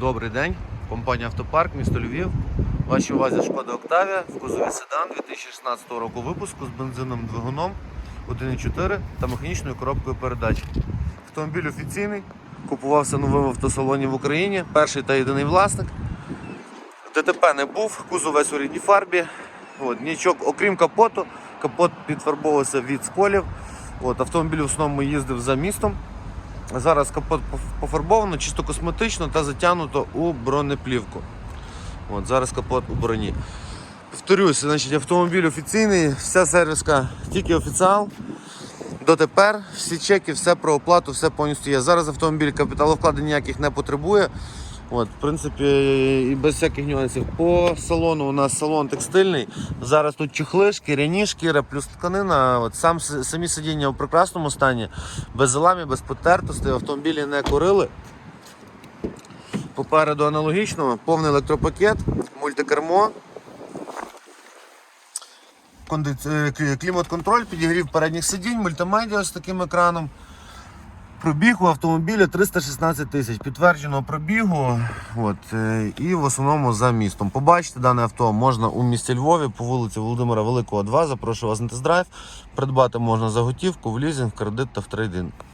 Добрий день, компанія Автопарк, місто Львів. Вашій увазі Шкода Октавія в кузові седан 2016 року випуску з бензиновим двигуном 1.4 та механічною коробкою передач. Автомобіль офіційний, купувався новим автосалоні в Україні, перший та єдиний власник. ДТП не був, кузов весь у рідній фарбі. От, нічого, окрім капоту, капот підфарбовувався від сколів. От, автомобіль в основному їздив за містом. Зараз капот пофарбовано чисто косметично та затягнуто у бронеплівку. От, зараз капот у броні. Повторюся, значить, автомобіль офіційний, вся сервіска тільки офіціал. Дотепер всі чеки, все про оплату, все повністю є. Зараз автомобіль капіталовкладень ніяких не потребує. От, в принципі, і без всяких нюансів. По салону у нас салон текстильний. Зараз тут чехли, шкіряні шкіра, плюс тканина. От, сам, самі сидіння у прекрасному стані, без заламів, без потертостей, автомобілі не курили. Попереду аналогічно, повний електропакет, мультикермо. Е, Клімат-контроль, підігрів передніх сидінь, мультимедіа з таким екраном. Пробіг у автомобіля 316 тисяч підтвердженого пробігу. От, е, і в основному за містом. Побачити дане авто можна у місті Львові по вулиці Володимира Великого 2. Запрошую вас на тест-драйв. Придбати можна за готівку, в лізинг, кредит та в трейдинг.